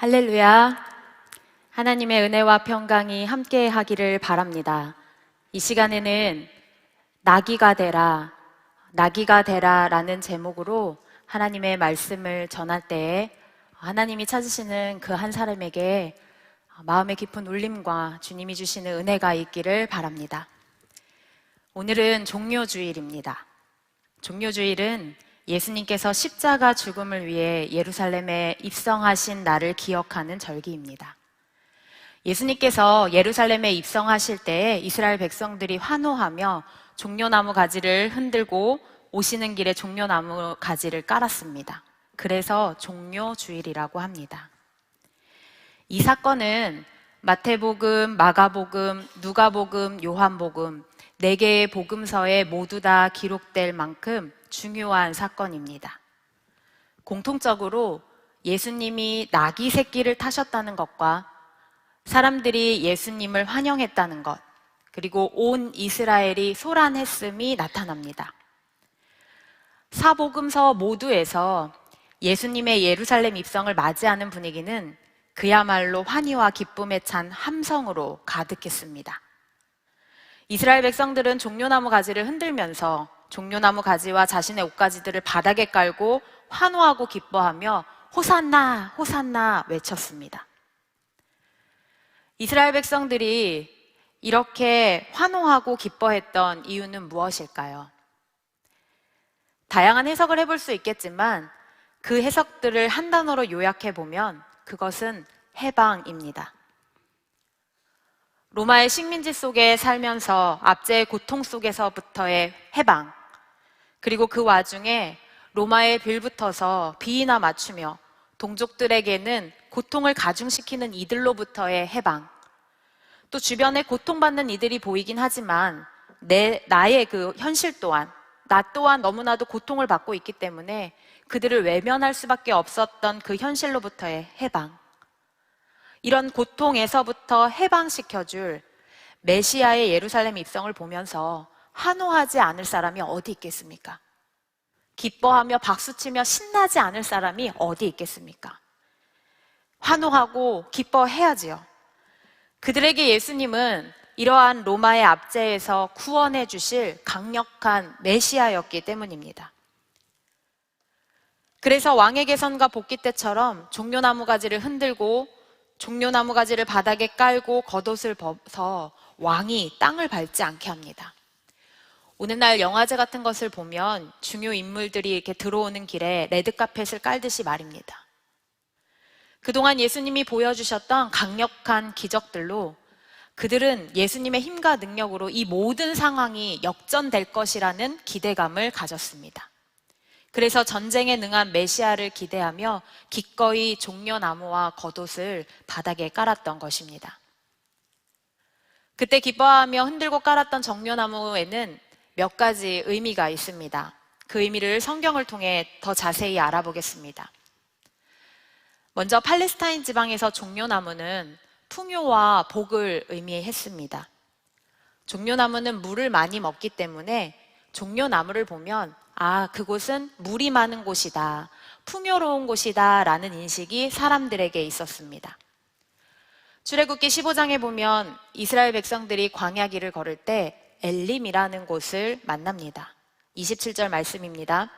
할렐루야. 하나님의 은혜와 평강이 함께 하기를 바랍니다. 이 시간에는 나귀가 되라, 나귀가 되라 라는 제목으로 하나님의 말씀을 전할 때에 하나님이 찾으시는 그 한 사람에게 마음의 깊은 울림과 주님이 주시는 은혜가 있기를 바랍니다. 오늘은 종료주일입니다. 종료주일은 예수님께서 십자가 죽음을 위해 예루살렘에 입성하신 날을 기억하는 절기입니다. 예수님께서 예루살렘에 입성하실 때 이스라엘 백성들이 환호하며 종려나무 가지를 흔들고 오시는 길에 종려나무 가지를 깔았습니다. 그래서 종료주일이라고 합니다. 이 사건은 마태복음, 마가복음, 누가복음, 요한복음 네 개의 복음서에 모두 다 기록될 만큼 중요한 사건입니다. 공통적으로 예수님이 나귀 새끼를 타셨다는 것과 사람들이 예수님을 환영했다는 것, 그리고 온 이스라엘이 소란했음이 나타납니다. 사복음서 모두에서 예수님의 예루살렘 입성을 맞이하는 분위기는 그야말로 환희와 기쁨에 찬 함성으로 가득했습니다. 이스라엘 백성들은 종려나무 가지를 흔들면서 종려나무 가지와 자신의 옷가지들을 바닥에 깔고 환호하고 기뻐하며 호산나, 호산나 외쳤습니다. 이스라엘 백성들이 이렇게 환호하고 기뻐했던 이유는 무엇일까요? 다양한 해석을 해볼 수 있겠지만 그 해석들을 한 단어로 요약해 보면 그것은 해방입니다. 로마의 식민지 속에 살면서 압제의 고통 속에서부터의 해방, 그리고 그 와중에 로마에 빌붙어서 비위나 맞추며 동족들에게는 고통을 가중시키는 이들로부터의 해방, 또 주변에 고통받는 이들이 보이긴 하지만 내, 나의 그 현실 또한, 나 또한 너무나도 고통을 받고 있기 때문에 그들을 외면할 수밖에 없었던 그 현실로부터의 해방. 이런 고통에서부터 해방시켜줄 메시아의 예루살렘 입성을 보면서 환호하지 않을 사람이 어디 있겠습니까? 기뻐하며 박수치며 신나지 않을 사람이 어디 있겠습니까? 환호하고 기뻐해야지요. 그들에게 예수님은 이러한 로마의 압제에서 구원해 주실 강력한 메시아였기 때문입니다. 그래서 왕의 개선과 복귀 때처럼 종려나무 가지를 흔들고 종려나무 가지를 바닥에 깔고 겉옷을 벗어 왕이 땅을 밟지 않게 합니다. 오늘날 영화제 같은 것을 보면 중요 인물들이 이렇게 들어오는 길에 레드카펫을 깔듯이 말입니다. 그동안 예수님이 보여주셨던 강력한 기적들로 그들은 예수님의 힘과 능력으로 이 모든 상황이 역전될 것이라는 기대감을 가졌습니다. 그래서 전쟁에 능한 메시아를 기대하며 기꺼이 종려나무와 겉옷을 바닥에 깔았던 것입니다. 그때 기뻐하며 흔들고 깔았던 정려나무에는 몇 가지 의미가 있습니다. 그 의미를 성경을 통해 더 자세히 알아보겠습니다. 먼저 팔레스타인 지방에서 종려나무는 풍요와 복을 의미했습니다. 종려나무는 물을 많이 먹기 때문에 종려나무를 보면 아, 그곳은 물이 많은 곳이다. 풍요로운 곳이다. 라는 인식이 사람들에게 있었습니다. 출애굽기 15장에 보면 이스라엘 백성들이 광야 길을 걸을 때 엘림이라는 곳을 만납니다. 27절 말씀입니다.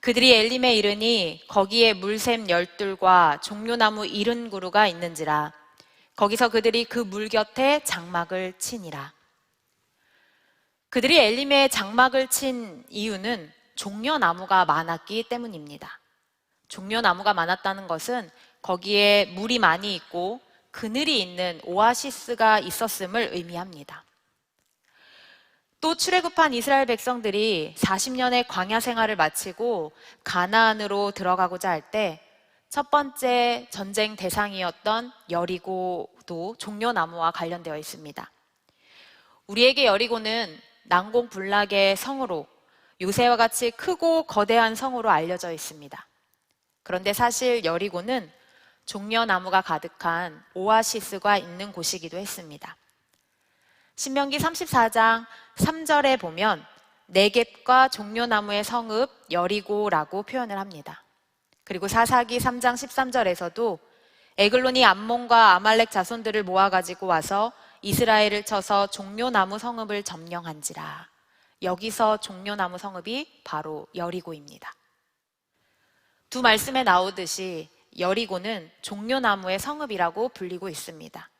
그들이 엘림에 이르니 거기에 물샘 열둘과 종려나무 이른 그루가 있는지라 거기서 그들이 그 물 곁에 장막을 치니라. 그들이 엘림에 장막을 친 이유는 종려나무가 많았기 때문입니다. 종려나무가 많았다는 것은 거기에 물이 많이 있고 그늘이 있는 오아시스가 있었음을 의미합니다. 또 출애굽한 이스라엘 백성들이 40년의 광야 생활을 마치고 가나안으로 들어가고자 할 때 첫 번째 전쟁 대상이었던 여리고도 종려나무와 관련되어 있습니다. 우리에게 여리고는 난공불락의 성으로 요새와 같이 크고 거대한 성으로 알려져 있습니다. 그런데 사실 여리고는 종려나무가 가득한 오아시스가 있는 곳이기도 했습니다. 신명기 34장 3절에 보면 네겝과 종려나무의 성읍 여리고라고 표현을 합니다. 그리고 사사기 3장 13절에서도 에글론이 암몬과 아말렉 자손들을 모아 가지고 와서 이스라엘을 쳐서 종려나무 성읍을 점령한지라. 여기서 종려나무 성읍이 바로 여리고입니다. 두 말씀에 나오듯이 여리고는 종려나무의 성읍이라고 불리고 있습니다.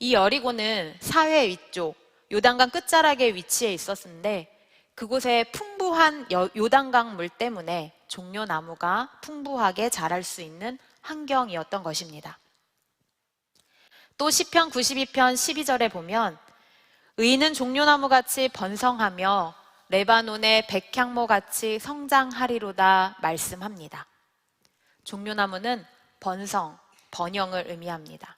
이 여리고는 사회 위쪽, 요단강 끝자락에 위치해 있었는데 그곳에 풍부한 여- 요단강 물 때문에 종려나무가 풍부하게 자랄 수 있는 환경이었던 것입니다. 또 시편 92편 12절에 보면 의인은 종려나무 같이 번성하며 레바논의 백향모 같이 성장하리로다 말씀합니다. 종려나무는 번성, 번영을 의미합니다.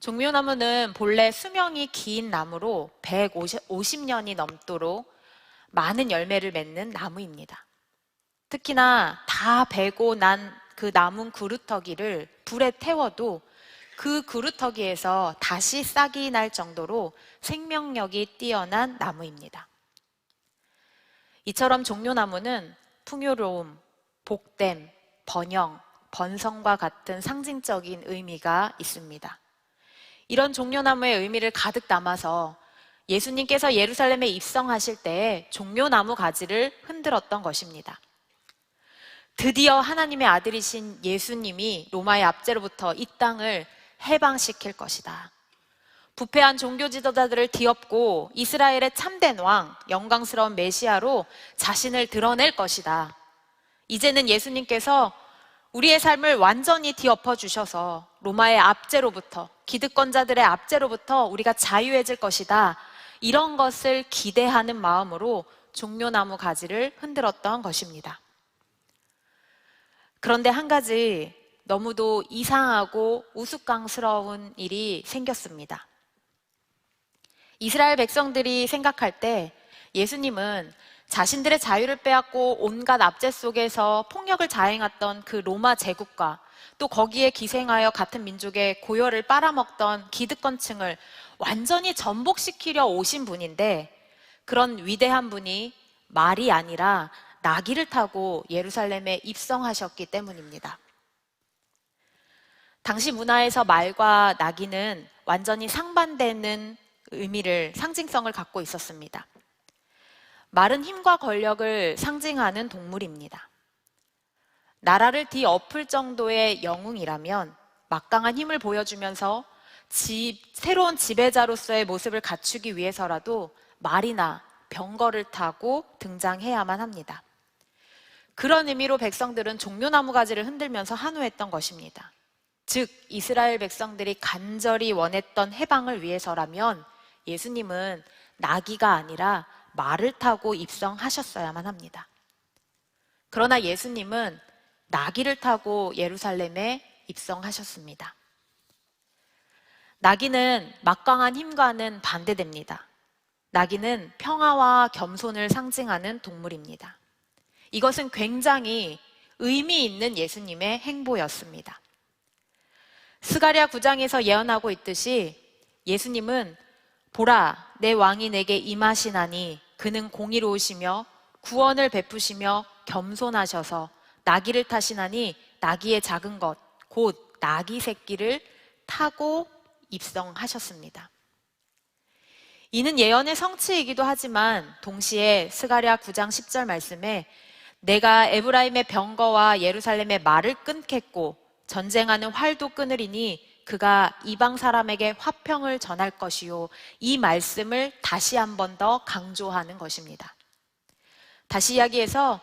종려나무는 본래 수명이 긴 나무로 150년이 넘도록 많은 열매를 맺는 나무입니다. 특히나 다 베고 난 그 남은 그루터기를 불에 태워도 그 그루터기에서 다시 싹이 날 정도로 생명력이 뛰어난 나무입니다. 이처럼 종려나무는 풍요로움, 복됨, 번영, 번성과 같은 상징적인 의미가 있습니다. 이런 종려나무의 의미를 가득 담아서 예수님께서 예루살렘에 입성하실 때에 종려나무 가지를 흔들었던 것입니다. 드디어 하나님의 아들이신 예수님이 로마의 압제로부터 이 땅을 해방시킬 것이다. 부패한 종교 지도자들을 뒤엎고 이스라엘의 참된 왕, 영광스러운 메시아로 자신을 드러낼 것이다. 이제는 예수님께서 우리의 삶을 완전히 뒤엎어 주셔서 로마의 압제로부터, 기득권자들의 압제로부터 우리가 자유해질 것이다. 이런 것을 기대하는 마음으로 종려나무 가지를 흔들었던 것입니다. 그런데 한 가지 너무도 이상하고 우스꽝스러운 일이 생겼습니다. 이스라엘 백성들이 생각할 때 예수님은 자신들의 자유를 빼앗고 온갖 압제 속에서 폭력을 자행했던 그 로마 제국과 또 거기에 기생하여 같은 민족의 고열을 빨아먹던 기득권층을 완전히 전복시키려 오신 분인데 그런 위대한 분이 말이 아니라 나귀를 타고 예루살렘에 입성하셨기 때문입니다. 당시 문화에서 말과 나귀는 완전히 상반되는 의미를, 상징성을 갖고 있었습니다. 말은 힘과 권력을 상징하는 동물입니다. 나라를 뒤엎을 정도의 영웅이라면 막강한 힘을 보여주면서 집, 새로운 지배자로서의 모습을 갖추기 위해서라도 말이나 병거를 타고 등장해야만 합니다. 그런 의미로 백성들은 종려나무 가지를 흔들면서 한호했던 것입니다. 즉, 이스라엘 백성들이 간절히 원했던 해방을 위해서라면 예수님은 나귀가 아니라 말을 타고 입성하셨어야만 합니다. 그러나 예수님은 나귀를 타고 예루살렘에 입성하셨습니다. 나귀는 막강한 힘과는 반대됩니다. 나귀는 평화와 겸손을 상징하는 동물입니다. 이것은 굉장히 의미 있는 예수님의 행보였습니다. 스가랴 9장에서 예언하고 있듯이 예수님은 보라 내 왕이 내게 임하시나니 그는 공의로우시며 구원을 베푸시며 겸손하셔서 나귀를 타시나니 나귀의 작은 것 곧 나귀 새끼를 타고 입성하셨습니다. 이는 예언의 성취이기도 하지만 동시에 스가랴 9장 10절 말씀에 내가 에브라임의 병거와 예루살렘의 말을 끊겠고 전쟁하는 활도 끊으리니 그가 이방 사람에게 화평을 전할 것이요. 이 말씀을 다시 한 번 더 강조하는 것입니다. 다시 이야기해서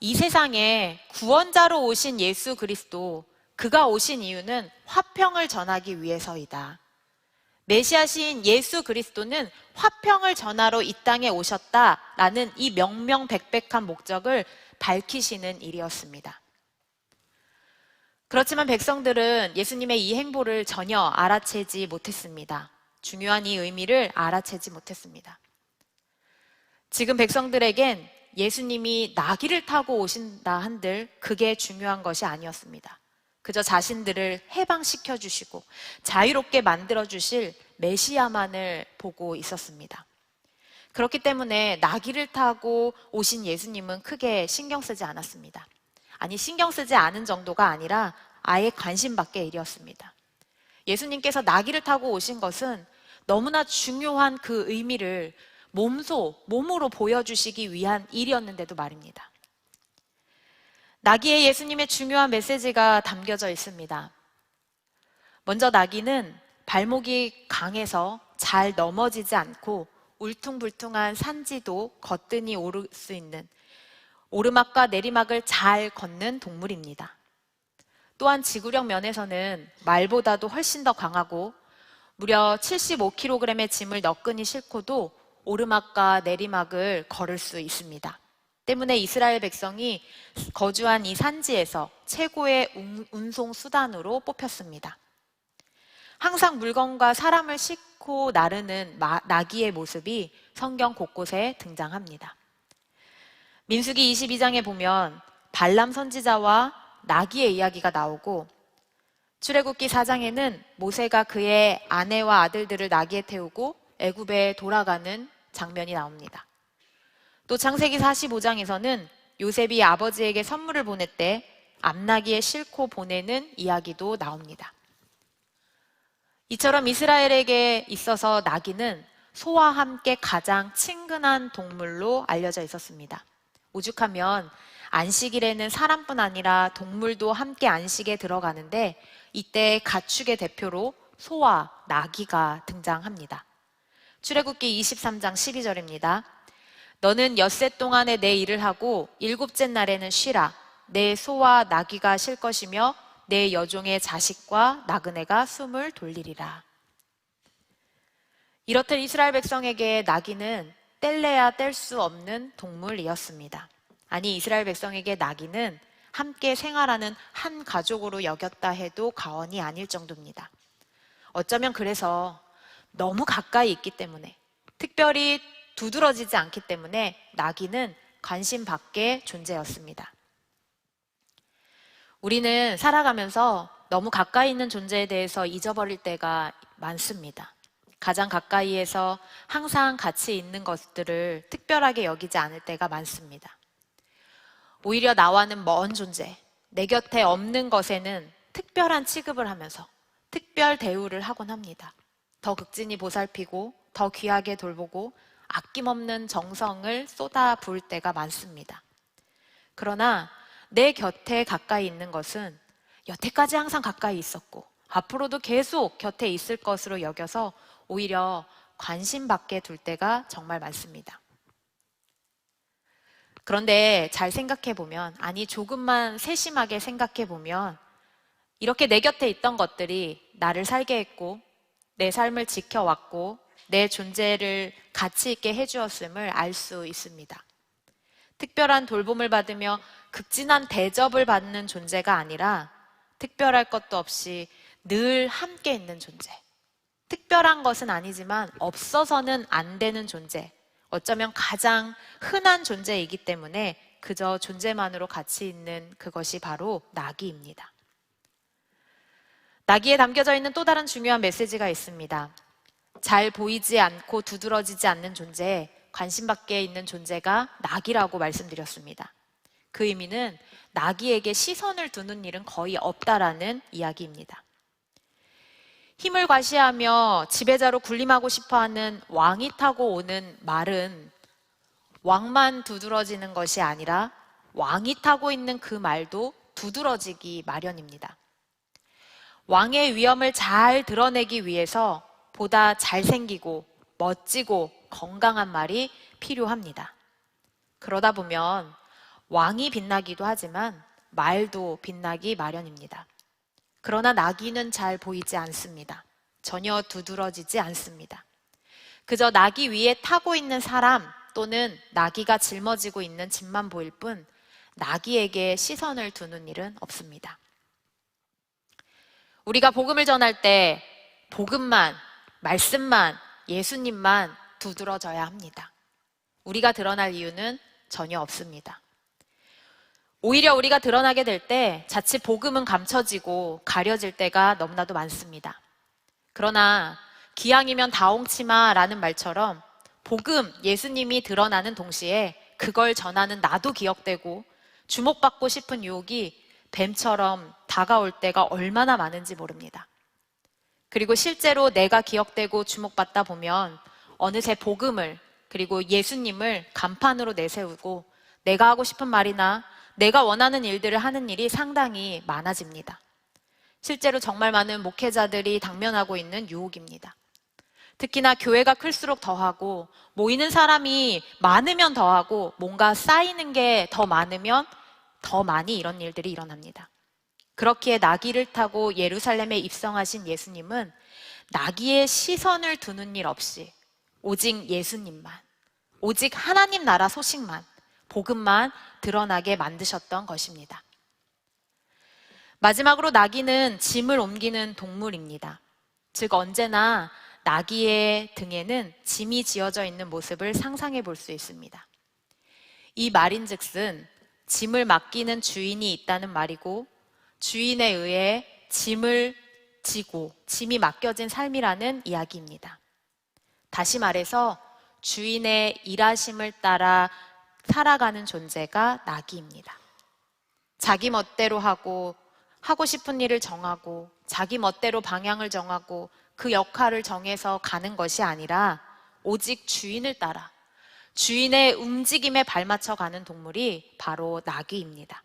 이 세상에 구원자로 오신 예수 그리스도, 그가 오신 이유는 화평을 전하기 위해서이다. 메시아신 예수 그리스도는 화평을 전하러 이 땅에 오셨다라는 이 명명백백한 목적을 밝히시는 일이었습니다. 그렇지만 백성들은 예수님의 이 행보를 전혀 알아채지 못했습니다. 중요한 이 의미를 알아채지 못했습니다. 지금 백성들에겐 예수님이 나귀를 타고 오신다 한들 그게 중요한 것이 아니었습니다. 그저 자신들을 해방시켜 주시고 자유롭게 만들어 주실 메시아만을 보고 있었습니다. 그렇기 때문에 나귀를 타고 오신 예수님은 크게 신경 쓰지 않았습니다. 아니, 신경 쓰지 않은 정도가 아니라 아예 관심 밖의 일이었습니다. 예수님께서 나귀를 타고 오신 것은 너무나 중요한 그 의미를 몸소, 몸으로 보여주시기 위한 일이었는데도 말입니다. 나귀에 예수님의 중요한 메시지가 담겨져 있습니다. 먼저 나귀는 발목이 강해서 잘 넘어지지 않고 울퉁불퉁한 산지도 거뜬히 오를 수 있는 오르막과 내리막을 잘 걷는 동물입니다. 또한 지구력 면에서는 말보다도 훨씬 더 강하고 무려 75kg의 짐을 너끈히 싣고도 오르막과 내리막을 걸을 수 있습니다. 때문에 이스라엘 백성이 거주한 이 산지에서 최고의 운- 운송 수단으로 뽑혔습니다. 항상 물건과 사람을 싣고 나르는 마- 나귀의 모습이 성경 곳곳에 등장합니다. 민수기 22장에 보면 발람 선지자와 나귀의 이야기가 나오고 출애굽기 4장에는 모세가 그의 아내와 아들들을 나귀에 태우고 애굽에 돌아가는 장면이 나옵니다. 또 창세기 45장에서는 요셉이 아버지에게 선물을 보낼 때 암나귀에 싣고 보내는 이야기도 나옵니다. 이처럼 이스라엘에게 있어서 나귀는 소와 함께 가장 친근한 동물로 알려져 있었습니다. 오죽하면 안식일에는 사람뿐 아니라 동물도 함께 안식에 들어가는데 이때 가축의 대표로 소와 나귀가 등장합니다. 출애굽기 23장 12절입니다. 너는 엿새 동안에 내 일을 하고 일곱째 날에는 쉬라. 내 소와 나귀가 쉴 것이며 내 여종의 자식과 나그네가 숨을 돌리리라. 이렇듯 이스라엘 백성에게 나귀는 뗄래야 뗄 수 없는 동물이었습니다. 아니, 이스라엘 백성에게 나귀는 함께 생활하는 한 가족으로 여겼다 해도 과언이 아닐 정도입니다. 어쩌면 그래서 너무 가까이 있기 때문에 특별히 두드러지지 않기 때문에 나귀는 관심 밖의 존재였습니다. 우리는 살아가면서 너무 가까이 있는 존재에 대해서 잊어버릴 때가 많습니다. 가장 가까이에서 항상 같이 있는 것들을 특별하게 여기지 않을 때가 많습니다. 오히려 나와는 먼 존재, 내 곁에 없는 것에는 특별한 취급을 하면서 특별 대우를 하곤 합니다. 더 극진히 보살피고 더 귀하게 돌보고 아낌없는 정성을 쏟아 부을 때가 많습니다. 그러나 내 곁에 가까이 있는 것은 여태까지 항상 가까이 있었고 앞으로도 계속 곁에 있을 것으로 여겨서 오히려 관심 받게 둘 때가 정말 많습니다. 그런데 잘 생각해 보면, 아니, 조금만 세심하게 생각해 보면, 이렇게 내 곁에 있던 것들이 나를 살게 했고, 내 삶을 지켜왔고, 내 존재를 가치 있게 해주었음을 알 수 있습니다. 특별한 돌봄을 받으며 극진한 대접을 받는 존재가 아니라 특별할 것도 없이 늘 함께 있는 존재. 특별한 것은 아니지만 없어서는 안 되는 존재. 어쩌면 가장 흔한 존재이기 때문에 그저 존재만으로 가치 있는 그것이 바로 나귀입니다. 나귀에 담겨져 있는 또 다른 중요한 메시지가 있습니다. 잘 보이지 않고 두드러지지 않는 존재, 관심 밖에 있는 존재가 나귀라고 말씀드렸습니다. 그 의미는 나귀에게 시선을 두는 일은 거의 없다라는 이야기입니다. 힘을 과시하며 지배자로 군림하고 싶어 하는 왕이 타고 오는 말은 왕만 두드러지는 것이 아니라 왕이 타고 있는 그 말도 두드러지기 마련입니다. 왕의 위엄을 잘 드러내기 위해서 보다 잘생기고 멋지고 건강한 말이 필요합니다. 그러다 보면 왕이 빛나기도 하지만 말도 빛나기 마련입니다. 그러나 나귀는 잘 보이지 않습니다. 전혀 두드러지지 않습니다. 그저 나귀 위에 타고 있는 사람 또는 나귀가 짊어지고 있는 짐만 보일 뿐 나귀에게 시선을 두는 일은 없습니다. 우리가 복음을 전할 때 복음만, 말씀만, 예수님만 두드러져야 합니다. 우리가 드러날 이유는 전혀 없습니다. 오히려 우리가 드러나게 될 때 자칫 복음은 감춰지고 가려질 때가 너무나도 많습니다. 그러나 기왕이면 다홍치마라는 말처럼 복음, 예수님이 드러나는 동시에 그걸 전하는 나도 기억되고 주목받고 싶은 유혹이 뱀처럼 다가올 때가 얼마나 많은지 모릅니다. 그리고 실제로 내가 기억되고 주목받다 보면 어느새 복음을 그리고 예수님을 간판으로 내세우고 내가 하고 싶은 말이나 내가 원하는 일들을 하는 일이 상당히 많아집니다. 실제로 정말 많은 목회자들이 당면하고 있는 유혹입니다. 특히나 교회가 클수록 더하고 모이는 사람이 많으면 더하고 뭔가 쌓이는 게 더 많으면 더 많이 이런 일들이 일어납니다. 그렇기에 나귀를 타고 예루살렘에 입성하신 예수님은 나귀의 시선을 두는 일 없이 오직 예수님만, 오직 하나님 나라 소식만, 복음만 드러나게 만드셨던 것입니다. 마지막으로 나귀는 짐을 옮기는 동물입니다. 즉, 언제나 나귀의 등에는 짐이 지어져 있는 모습을 상상해 볼 수 있습니다. 이 말인 즉슨 짐을 맡기는 주인이 있다는 말이고 주인에 의해 짐을 지고 짐이 맡겨진 삶이라는 이야기입니다. 다시 말해서 주인의 일하심을 따라 살아가는 존재가 나귀입니다. 자기 멋대로 하고 하고 싶은 일을 정하고 자기 멋대로 방향을 정하고 그 역할을 정해서 가는 것이 아니라 오직 주인을 따라 주인의 움직임에 발맞춰 가는 동물이 바로 나귀입니다.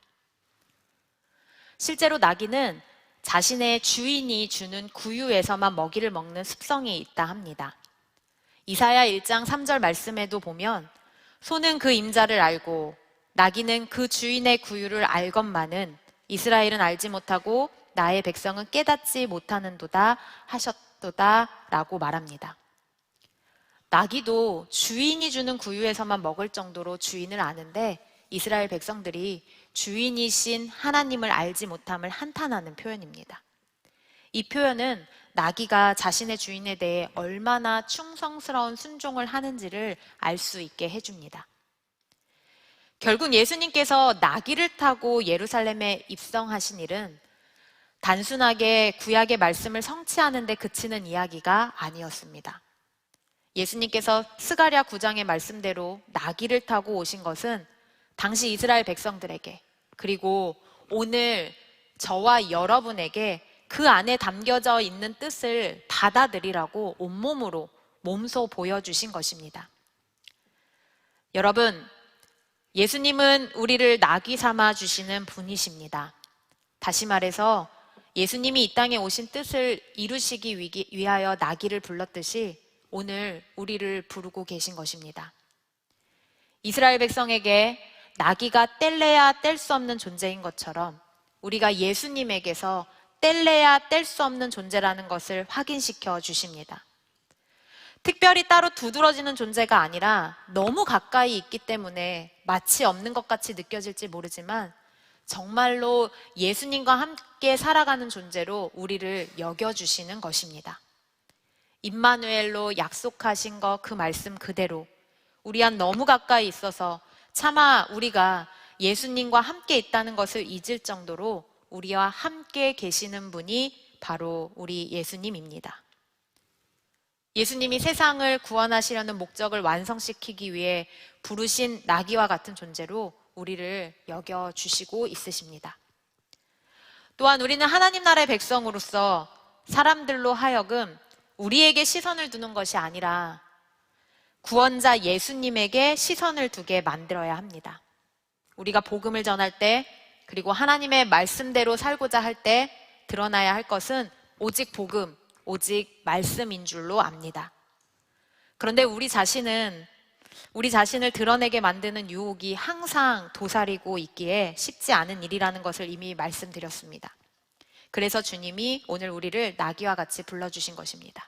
실제로 나귀는 자신의 주인이 주는 구유에서만 먹이를 먹는 습성이 있다 합니다. 이사야 1장 3절 말씀에도 보면 소는 그 임자를 알고 나귀는 그 주인의 구유를 알건만은 이스라엘은 알지 못하고 나의 백성은 깨닫지 못하는도다 하셨도다라고 말합니다. 나귀도 주인이 주는 구유에서만 먹을 정도로 주인을 아는데 이스라엘 백성들이 주인이신 하나님을 알지 못함을 한탄하는 표현입니다. 이 표현은 나귀가 자신의 주인에 대해 얼마나 충성스러운 순종을 하는지를 알 수 있게 해줍니다. 결국 예수님께서 나귀를 타고 예루살렘에 입성하신 일은 단순하게 구약의 말씀을 성취하는데 그치는 이야기가 아니었습니다. 예수님께서 스가랴 9장의 말씀대로 나귀를 타고 오신 것은 당시 이스라엘 백성들에게 그리고 오늘 저와 여러분에게 그 안에 담겨져 있는 뜻을 받아들이라고 온몸으로 몸소 보여주신 것입니다. 여러분, 예수님은 우리를 나귀 삼아 주시는 분이십니다. 다시 말해서 예수님이 이 땅에 오신 뜻을 이루시기 위하여 나귀를 불렀듯이 오늘 우리를 부르고 계신 것입니다. 이스라엘 백성에게 나귀가 뗄래야 뗄 수 없는 존재인 것처럼 우리가 예수님에게서 뗄래야 뗄 수 없는 존재라는 것을 확인시켜 주십니다. 특별히 따로 두드러지는 존재가 아니라 너무 가까이 있기 때문에 마치 없는 것 같이 느껴질지 모르지만 정말로 예수님과 함께 살아가는 존재로 우리를 여겨주시는 것입니다. 임마누엘로 약속하신 것 그 말씀 그대로 우리한 너무 가까이 있어서 차마 우리가 예수님과 함께 있다는 것을 잊을 정도로 우리와 함께 계시는 분이 바로 우리 예수님입니다. 예수님이 세상을 구원하시려는 목적을 완성시키기 위해 부르신 나귀와 같은 존재로 우리를 여겨 주시고 있으십니다. 또한 우리는 하나님 나라의 백성으로서 사람들로 하여금 우리에게 시선을 두는 것이 아니라 구원자 예수님에게 시선을 두게 만들어야 합니다. 우리가 복음을 전할 때 그리고 하나님의 말씀대로 살고자 할 때 드러나야 할 것은 오직 복음, 오직 말씀인 줄로 압니다. 그런데 우리 자신은 우리 자신을 드러내게 만드는 유혹이 항상 도사리고 있기에 쉽지 않은 일이라는 것을 이미 말씀드렸습니다. 그래서 주님이 오늘 우리를 나귀와 같이 불러주신 것입니다.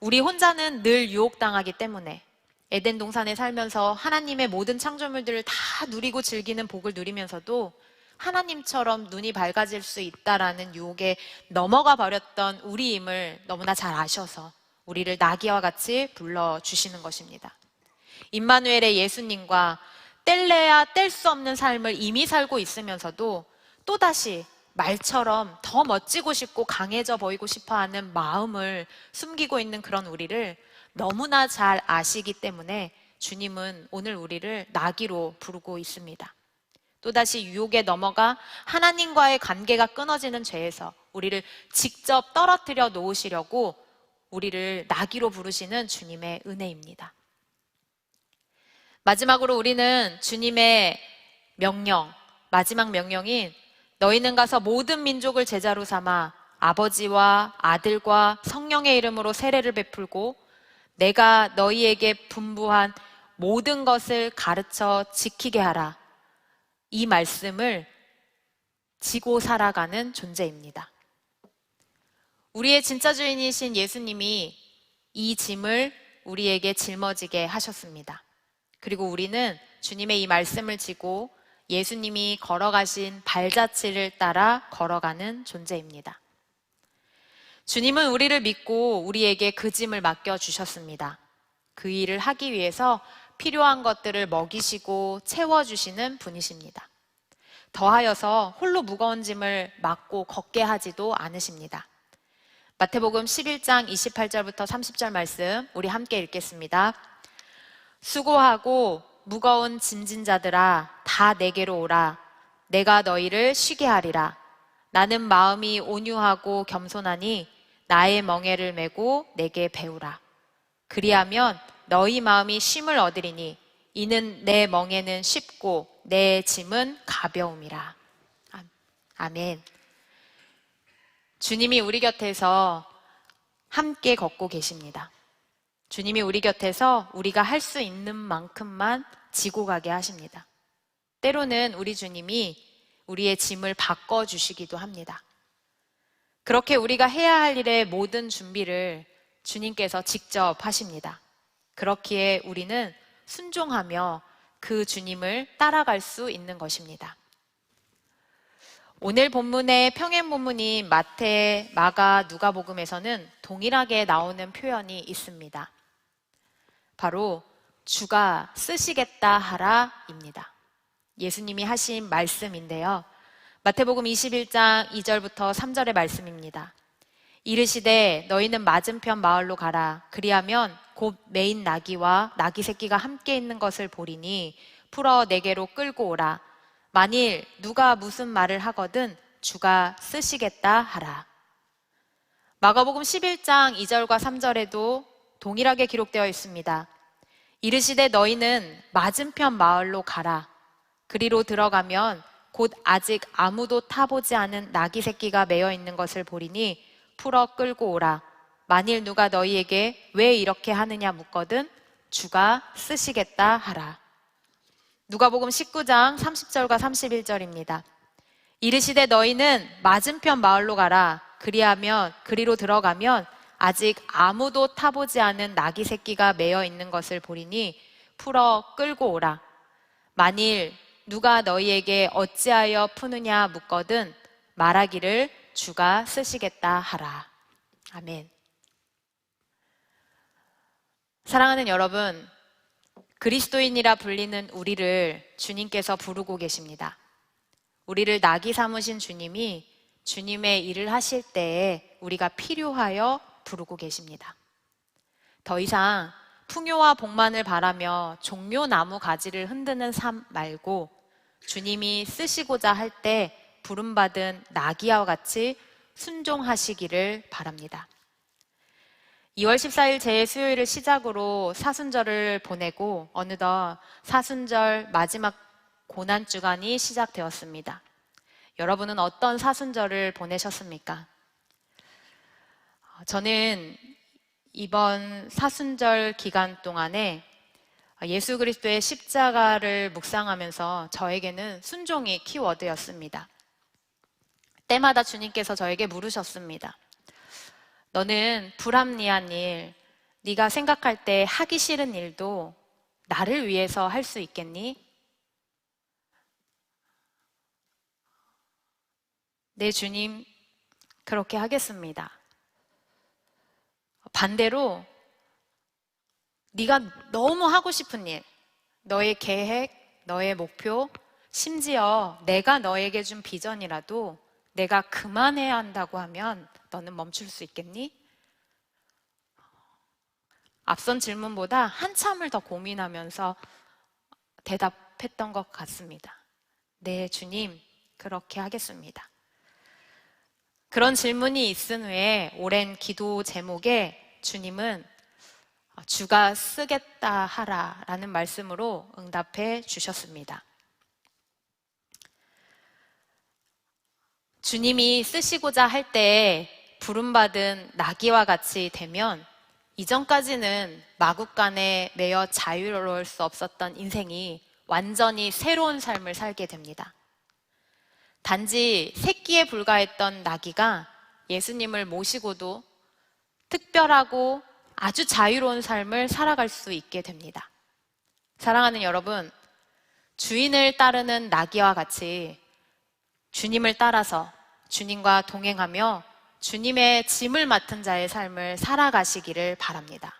우리 혼자는 늘 유혹당하기 때문에 에덴 동산에 살면서 하나님의 모든 창조물들을 다 누리고 즐기는 복을 누리면서도 하나님처럼 눈이 밝아질 수 있다라는 유혹에 넘어가 버렸던 우리임을 너무나 잘 아셔서 우리를 나귀와 같이 불러 주시는 것입니다. 임마누엘의 예수님과 뗄래야 뗄 수 없는 삶을 이미 살고 있으면서도 또다시 말처럼 더 멋지고 싶고 강해져 보이고 싶어 하는 마음을 숨기고 있는 그런 우리를 너무나 잘 아시기 때문에 주님은 오늘 우리를 나귀로 부르고 있습니다. 또다시 유혹에 넘어가 하나님과의 관계가 끊어지는 죄에서 우리를 직접 떨어뜨려 놓으시려고 우리를 나기로 부르시는 주님의 은혜입니다. 마지막으로 우리는 주님의 명령, 마지막 명령인 너희는 가서 모든 민족을 제자로 삼아 아버지와 아들과 성령의 이름으로 세례를 베풀고 내가 너희에게 분부한 모든 것을 가르쳐 지키게 하라. 이 말씀을 지고 살아가는 존재입니다. 우리의 진짜 주인이신 예수님이 이 짐을 우리에게 짊어지게 하셨습니다. 그리고 우리는 주님의 이 말씀을 지고 예수님이 걸어가신 발자취를 따라 걸어가는 존재입니다. 주님은 우리를 믿고 우리에게 그 짐을 맡겨 주셨습니다. 그 일을 하기 위해서 필요한 것들을 먹이시고 채워주시는 분이십니다. 더하여서 홀로 무거운 짐을 맡고 걷게 하지도 않으십니다. 마태복음 11장 28절부터 30절 말씀 우리 함께 읽겠습니다. 수고하고 무거운 짐진 자들아 다 내게로 오라 내가 너희를 쉬게 하리라 나는 마음이 온유하고 겸손하니 나의 멍에를 메고 내게 배우라 그리하면 너희 마음이 쉼을 얻으리니 이는 내 멍에는 쉽고 내 짐은 가벼움이라 아- 아멘 주님이 우리 곁에서 함께 걷고 계십니다. 주님이 우리 곁에서 우리가 할 수 있는 만큼만 지고 가게 하십니다. 때로는 우리 주님이 우리의 짐을 바꿔주시기도 합니다. 그렇게 우리가 해야 할 일의 모든 준비를 주님께서 직접 하십니다. 그렇기에 우리는 순종하며 그 주님을 따라갈 수 있는 것입니다. 오늘 본문의 평행 본문인 마태, 마가, 누가복음에서는 동일하게 나오는 표현이 있습니다. 바로 주가 쓰시겠다 하라입니다. 예수님이 하신 말씀인데요. 마태복음 21장 2절부터 3절의 말씀입니다. 이르시되 너희는 맞은편 마을로 가라. 그리하면 곧 메인 나귀와 나귀 새끼가 함께 있는 것을 보리니 풀어 내게로 끌고 오라. 만일 누가 무슨 말을 하거든 주가 쓰시겠다 하라. 마가복음 11장 2절과 3절에도 동일하게 기록되어 있습니다. 이르시되 너희는 맞은편 마을로 가라. 그리로 들어가면 곧 아직 아무도 타보지 않은 나귀 새끼가 매어 있는 것을 보리니 풀어 끌고 오라. 만일 누가 너희에게 왜 이렇게 하느냐 묻거든 주가 쓰시겠다 하라. 누가복음 19장 30절과 31절입니다. 이르시되 너희는 맞은편 마을로 가라. 그리하면 그리로 들어가면 아직 아무도 타보지 않은 나귀 새끼가 매어 있는 것을 보리니 풀어 끌고 오라. 만일 누가 너희에게 어찌하여 푸느냐 묻거든 말하기를 주가 쓰시겠다 하라. 아멘. 사랑하는 여러분, 그리스도인이라 불리는 우리를 주님께서 부르고 계십니다. 우리를 낙이 삼으신 주님이 주님의 일을 하실 때에 우리가 필요하여 부르고 계십니다. 더 이상 풍요와 복만을 바라며 종묘나무 가지를 흔드는 삶 말고 주님이 쓰시고자 할 때 부름받은 나기야와 같이 순종하시기를 바랍니다. 2월 14일 제 수요일을 시작으로 사순절을 보내고 어느덧 사순절 마지막 고난 주간이 시작되었습니다. 여러분은 어떤 사순절을 보내셨습니까? 저는 이번 사순절 기간 동안에 예수 그리스도의 십자가를 묵상하면서 저에게는 순종이 키워드였습니다. 때마다 주님께서 저에게 물으셨습니다. 너는 불합리한 일, 네가 생각할 때 하기 싫은 일도 나를 위해서 할 수 있겠니? 네, 주님, 그렇게 하겠습니다. 반대로 네가 너무 하고 싶은 일, 너의 계획, 너의 목표, 심지어 내가 너에게 준 비전이라도 내가 그만해야 한다고 하면 너는 멈출 수 있겠니? 앞선 질문보다 한참을 더 고민하면서 대답했던 것 같습니다. 네, 주님, 그렇게 하겠습니다. 그런 질문이 있은 후에 오랜 기도 제목에 주님은 주가 쓰겠다 하라 라는 말씀으로 응답해 주셨습니다. 주님이 쓰시고자 할때 부름받은 나귀와 같이 되면 이전까지는 마국간에 매여 자유로울 수 없었던 인생이 완전히 새로운 삶을 살게 됩니다. 단지 새끼에 불과했던 나귀가 예수님을 모시고도 특별하고 아주 자유로운 삶을 살아갈 수 있게 됩니다. 사랑하는 여러분, 주인을 따르는 나귀와 같이 주님을 따라서 주님과 동행하며 주님의 짐을 맡은 자의 삶을 살아가시기를 바랍니다.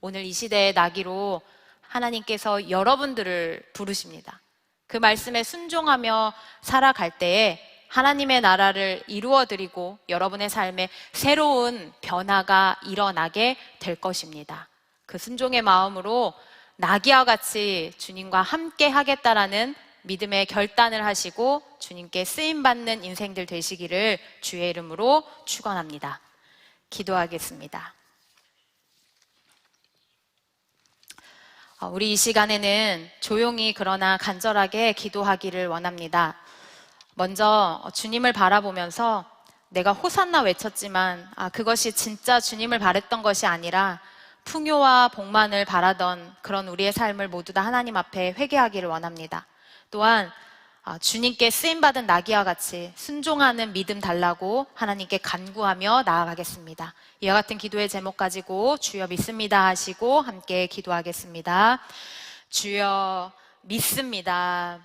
오늘 이 시대의 나귀로 하나님께서 여러분들을 부르십니다. 그 말씀에 순종하며 살아갈 때에 하나님의 나라를 이루어 드리고 여러분의 삶에 새로운 변화가 일어나게 될 것입니다. 그 순종의 마음으로 나귀와 같이 주님과 함께 하겠다라는 믿음의 결단을 하시고 주님께 쓰임 받는 인생들 되시기를 주의 이름으로 축원합니다. 기도하겠습니다. 어, 우리 이 시간에는 조용히 그러나 간절하게 기도하기를 원합니다. 먼저 주님을 바라보면서 내가 호산나 외쳤지만 아, 그것이 진짜 주님을 바랬던 것이 아니라 풍요와 복만을 바라던 그런 우리의 삶을 모두 다 하나님 앞에 회개하기를 원합니다. 또한 아, 주님께 쓰임받은 나귀와 같이 순종하는 믿음 달라고 하나님께 간구하며 나아가겠습니다. 이와 같은 기도의 제목 가지고 주여 믿습니다 하시고 함께 기도하겠습니다. 주여 믿습니다.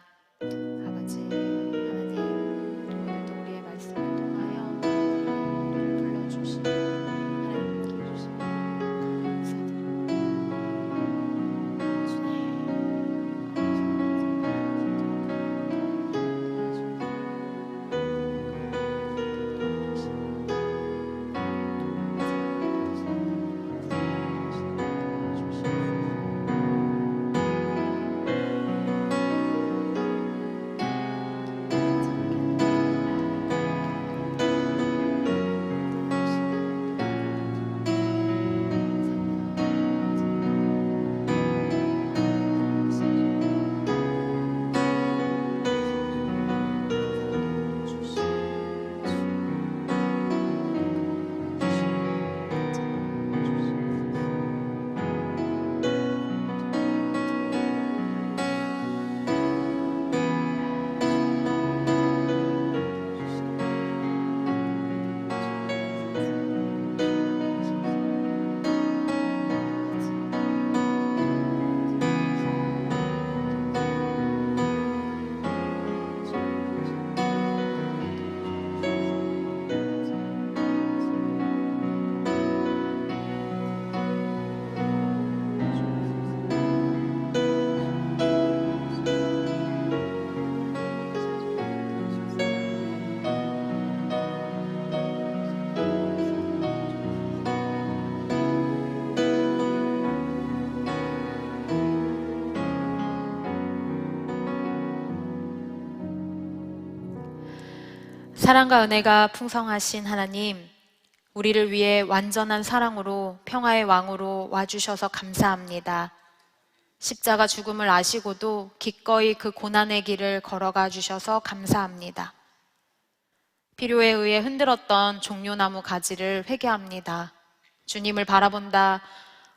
사랑과 은혜가 풍성하신 하나님, 우리를 위해 완전한 사랑으로 평화의 왕으로 와주셔서 감사합니다. 십자가 죽음을 아시고도 기꺼이 그 고난의 길을 걸어가 주셔서 감사합니다. 필요에 의해 흔들었던 종려나무 가지를 회개합니다. 주님을 바라본다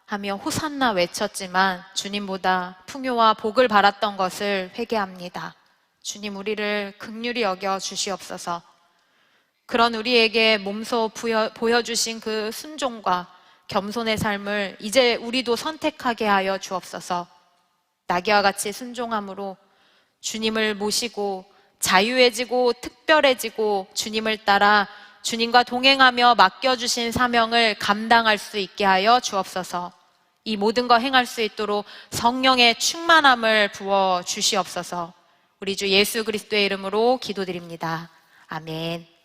하며 호산나 외쳤지만 주님보다 풍요와 복을 바랐던 것을 회개합니다. 주님 우리를 극률히 여겨 주시옵소서. 그런 우리에게 몸소 부여, 보여주신 그 순종과 겸손의 삶을 이제 우리도 선택하게 하여 주옵소서. 나귀와 같이 순종함으로 주님을 모시고 자유해지고 특별해지고 주님을 따라 주님과 동행하며 맡겨주신 사명을 감당할 수 있게 하여 주옵소서. 이 모든 거 행할 수 있도록 성령의 충만함을 부어 주시옵소서. 우리 주 예수 그리스도의 이름으로 기도드립니다. 아멘.